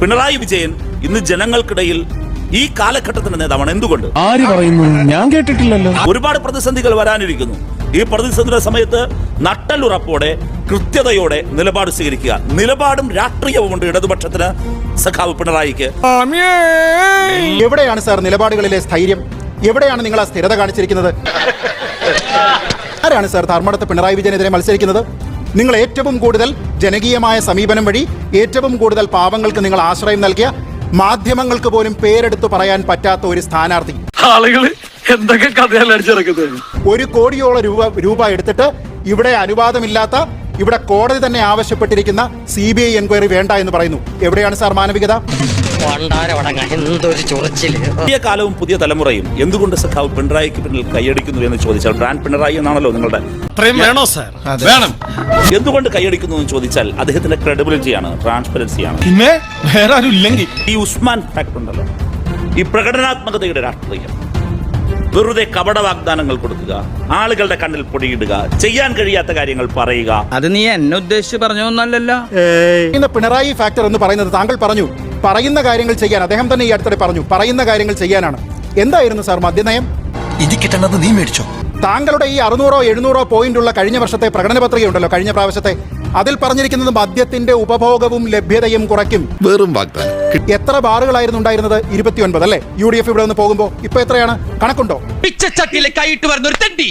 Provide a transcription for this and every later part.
പിണറായി വിജയൻ ഇന്ന് ജനങ്ങൾക്കിടയിൽ ഈ കാലഘട്ടത്തിന്റെ നേതാവാണ്. എന്തുകൊണ്ട്? ആര് പറയുന്നു? ഞാൻ കേട്ടിട്ടില്ലല്ലോ. ഒരുപാട് പ്രതിസന്ധികൾ വരാനിരിക്കുന്നു. ഈ പ്രതിസന്ധിയുടെ സമയത്ത് നട്ടലുറപ്പോടെ കൃത്യതയോടെ നിലപാട് സ്വീകരിക്കുക. നിലപാടും രാഷ്ട്രീയവുമുണ്ട് ഇടതുപക്ഷത്തിന് സഖാവ് പിണറായിക്ക്. എവിടെയാണ് സാർ നിലപാടുകളിലെ സ്ഥൈര്യം? എവിടെയാണ് നിങ്ങൾ ആ സ്ഥിരത കാണിച്ചിരിക്കുന്നത്? ആരാണ് സാർ ധർമ്മടത്ത് പിണറായി വിജയനെതിരെ മത്സരിക്കുന്നത്? നിങ്ങൾ ഏറ്റവും കൂടുതൽ ജനകീയമായ സമീപനം വഴി ഏറ്റവും കൂടുതൽ പാവങ്ങൾക്ക് നിങ്ങൾ ആശ്രയം നൽകിയ മാധ്യമങ്ങൾക്ക് പോലും പേരെടുത്തു പറയാൻ പറ്റാത്ത ഒരു സ്ഥാനാർത്ഥി. ആളുകൾ എന്തൊക്കെ ഒരു കോടിയോളം രൂപ രൂപ എടുത്തിട്ട് ഇവിടെ അനുവാദമില്ലാത്ത ഇവിടെ കോടതി തന്നെ ആവശ്യപ്പെട്ടിരിക്കുന്ന സി ബി ഐ എൻക്വയറി വേണ്ട എന്ന് പറയുന്നു. എവിടെയാണ് സാർ മാനവികത? പുതിയ കാലവും പുതിയ തലമുറയും എന്തുകൊണ്ട് സഖാവ് പിണറായിക്ക് പിന്നിൽ കൈയടിക്കുന്നു എന്ന് ചോദിച്ചാൽ ബ്രാൻഡ് പിണറായി എന്നാണല്ലോ നിങ്ങളുടെ അത്രയും വേണോ സാർ? വേണം. എന്തുകൊണ്ട് കൈയടിക്കുന്നു എന്ന് ചോദിച്ചാൽ അദ്ദേഹത്തിന്റെ ക്രെഡിബിലിറ്റിയാണ് ട്രാൻസ്പെറൻസിയാണ് പിന്നെ വേറെ ആരും ഇല്ലെങ്കിൽ ഈ ഉസ്മാൻ ഫാക്ട് ഉണ്ടല്ലോ. ഈ പ്രകടനാത്മകതയുടെ രാഷ്ട്രീയം. വെറുതെ കപട വാഗ്ദാനങ്ങൾ കൊടുക്കുക ആളുകളുടെ കണ്ണിൽ പൊടിയിടുക ചെയ്യാൻ കഴിയാത്ത കാര്യങ്ങൾ പറയുക. അത് നീ എന്നെ ഉദ്ദേശിച്ച് പറഞ്ഞോന്നല്ലല്ലോ ഇന്ന് പിണറായി ഫാക്ടർ എന്ന് പറയുന്നത് താങ്കൾ പറഞ്ഞു പറയുന്ന കാര്യങ്ങൾ ചെയ്യാൻ അദ്ദേഹം തന്നെ ഈ അടുത്തിടെ പറഞ്ഞു പറയുന്ന കാര്യങ്ങൾ ചെയ്യാനാണ്. എന്തായിരുന്നു സാർ മദ്യനയം? ഇത് കിട്ടണത് നീ മേടിച്ചോ. താങ്കളുടെ ഈ അറുന്നൂറോ എഴുന്നൂറോ പോയിന്റ് ഉള്ള കഴിഞ്ഞ വർഷത്തെ പ്രകടന പത്രിക ഉണ്ടല്ലോ കഴിഞ്ഞ പ്രാവശ്യത്തെ. അതിൽ പറഞ്ഞിരിക്കുന്നത് മദ്യത്തിന്റെ ഉപഭോഗവും ലഭ്യതയും കുറയ്ക്കും. വെറും വാഗ്ദാനം. എത്ര ബാറുകളായിരുന്നു ഉണ്ടായിരുന്നത്? ഇരുപത്തിയൊൻപത് അല്ലേ? യു ഡി എഫ് ഇവിടെ നിന്ന് പോകുമ്പോ ഇപ്പൊ എത്രയാണ്? കണക്കുണ്ടോ? പിച്ചച്ചട്ടിയിലെ കൈയിട്ട് വരുന്ന ഒരു തെണ്ടി.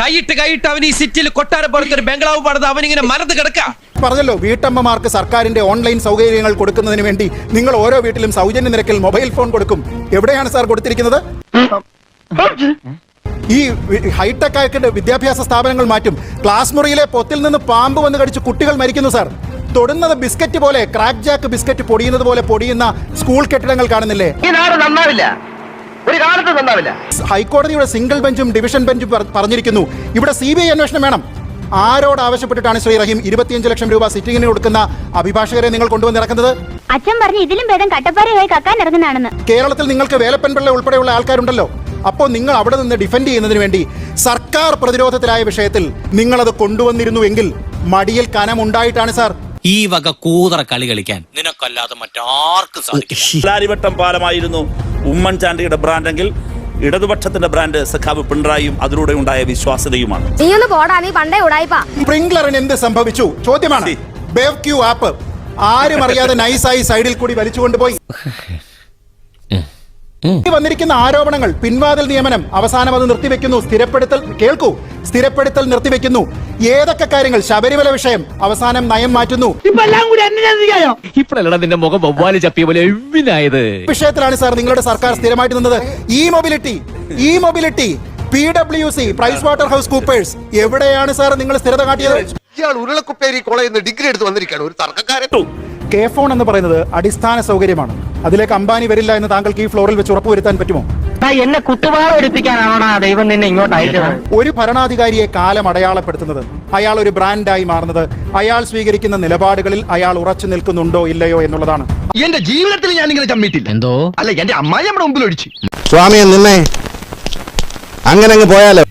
കൈയിട്ട് കൈയിട്ട് അവൻ ഈ സിറ്റിയിൽ കൊട്ടാരം പോലത്തെ ഒരു ബംഗ്ലാവ് പണിത് അവനിങ്ങനെ മരത്ത് കിടക്ക. പറഞ്ഞല്ലോ വീട്ടമ്മമാർക്ക് സർക്കാരിന്റെ ഓൺലൈൻ സൗകര്യങ്ങൾ കൊടുക്കുന്നതിന് വേണ്ടി നിങ്ങൾ ഓരോ വീട്ടിലും സൗജന്യ നിരക്കിൽ മൊബൈൽ ഫോൺ കൊടുക്കും. എവിടെയാണ് സാർ കൊടുത്തിരിക്കുന്നത്? ഈ ഹൈടെക് ആയിട്ട് വിദ്യാഭ്യാസ സ്ഥാപനങ്ങൾ മാറ്റും. ക്ലാസ് മുറിയിലെ പൊത്തിൽ നിന്ന് പാമ്പ് വന്ന് കടിച്ച് കുട്ടികൾ മരിക്കുന്നു സാർ. തൊടുന്നത് ബിസ്ക്കറ്റ് പോലെ ക്രാക്ക് ജാക്ക് ബിസ്ക്കറ്റ് പൊടിയുന്നത് പോലെ പൊടിയുന്ന സ്കൂൾ കെട്ടിടങ്ങൾ കാണുന്നില്ലേ? നന്നാവില്ല. ഒരു കാലത്ത് നന്നാവില്ല. ഹൈക്കോടതിയുടെ സിംഗിൾ ബെഞ്ചും ഡിവിഷൻ ബെഞ്ചും പറഞ്ഞിരിക്കുന്നു. ഇവിടെ സി ബി ഐ അന്വേഷണം വേണം. ആരോട് ആവശ്യപ്പെട്ടിട്ടാണ് ശ്രീ റഹീം ഇരുപത്തിയഞ്ച് ലക്ഷം രൂപ സിറ്റിംഗിന് കൊടുക്കുന്ന അഭിഭാഷകരെ നിങ്ങൾ കൊണ്ടുവന്നിറക്കുന്നത് അച്ഛൻ പറഞ്ഞു ഇതിലും ഭേദം കട്ടപ്പാറയായി കക്കാൻ ഇറങ്ങുന്നതാണെന്ന്. കേരളത്തിൽ നിങ്ങൾക്ക് വേലപ്പൻപിള്ള ഉൾപ്പെടെയുള്ള ആൾക്കാരുണ്ടല്ലോ. അപ്പോൾ നിങ്ങൾ അവിടെ നിന്ന് ഡിഫെൻഡ് ചെയ്യുന്നതിന് വേണ്ടി സർക്കാർ പ്രതിരോധത്തിലായ വിഷയത്തിൽ നിങ്ങളത് കൊണ്ടുവന്നിരുന്നുവെങ്കിൽ മടിയിൽ കനമുണ്ടായിട്ടാണ് സാർ. ഈ വക കൂതറ കളി കളിക്കാൻ നിനക്കല്ലാതെ മറ്റാർക്കും പാലമായിരുന്നു ഉമ്മൻചാണ്ടിയുടെ ബ്രാൻഡെങ്കിൽ ഇടതുപക്ഷത്തിന്റെ ബ്രാൻഡ് സഖാവ് പിണറായിയും അതിലൂടെ ഉണ്ടായ വിശ്വാസ്യതയുമാണ്. നീ ഒന്ന് പോടാ നീ പണ്ടേ ഉടായിപ്പാ. സ്പ്രിംഗ്ലറിന് എന്ത് സംഭവിച്ചു? ചോദ്യമാണ്. ബേവ് ക്യൂ ആപ്പ് ആരും അറിയാതെ നൈസായി സൈഡിൽ കൂടി വലിച്ചുകൊണ്ടുപോയി. വന്നിരിക്കുന്ന ആരോപണങ്ങൾ പിൻവാതിൽ നിയമനം അവസാനം അത് നിർത്തിവെക്കുന്നു. സ്ഥിരപ്പെടുത്തൽ കേൾക്കൂ. സ്ഥിരപ്പെടുത്തൽ നിർത്തിവെക്കുന്നു. ഏതൊക്കെ കാര്യങ്ങൾ? ശബരിമല വിഷയം അവസാനം നയം മാറ്റുന്നു. നിന്റെ മുഖം വവ്വാൽ ചപ്പിയ പോലെ വിഷയത്തിലാണ് സാർ നിങ്ങളുടെ സർക്കാർ സ്ഥിരമായിട്ട് നിന്നത്. E mobility e mobility P W C Pricewaterhouse Coopers എവിടെയാണ് സാർ നിങ്ങൾ സ്ഥിരത കാട്ടിയത്? ഇയാൾ ഉരുളക്കുപ്പേരി കോളേജിൽ നിന്ന് ഡിഗ്രി എടുത്ത് വന്നിരിക്കുകയാണ്. ഒരു തർക്കക്കാരൻ. കെ ഫോൺ എന്ന് പറയുന്നത് അടിസ്ഥാന സൗകര്യമാണ്. അതിലേക്ക് അംബാനി വരില്ല എന്ന് താങ്കൾക്ക് ഈ ഫ്ലോറിൽ വെച്ച് ഉറപ്പുവരുത്താൻ പറ്റുമോ? എന്നെ ദൈവം നിന്നെ ഇങ്ങോട്ട് അയച്ചത്? ഒരു ഭരണാധികാരിയെ കാലം അടയാളപ്പെടുത്തുന്നത് അയാൾ ഒരു ബ്രാൻഡായി മാറുന്നത് അയാൾ സ്വീകരിക്കുന്ന നിലപാടുകളിൽ അയാൾ ഉറച്ചു നിൽക്കുന്നുണ്ടോ ഇല്ലയോ എന്നുള്ളതാണ്. എന്റെ ജീവിതത്തിൽ ഞാൻ ഇങ്ങനെ ചമ്മിട്ടില്ല എന്തോ? അല്ല എന്റെ അമ്മായി നമ്മുടെ മുമ്പിൽ ഒഴിച്ചു. സ്വാമിയെ നിന്നെ അങ്ങനെ അങ്ങ് പോയാലോ?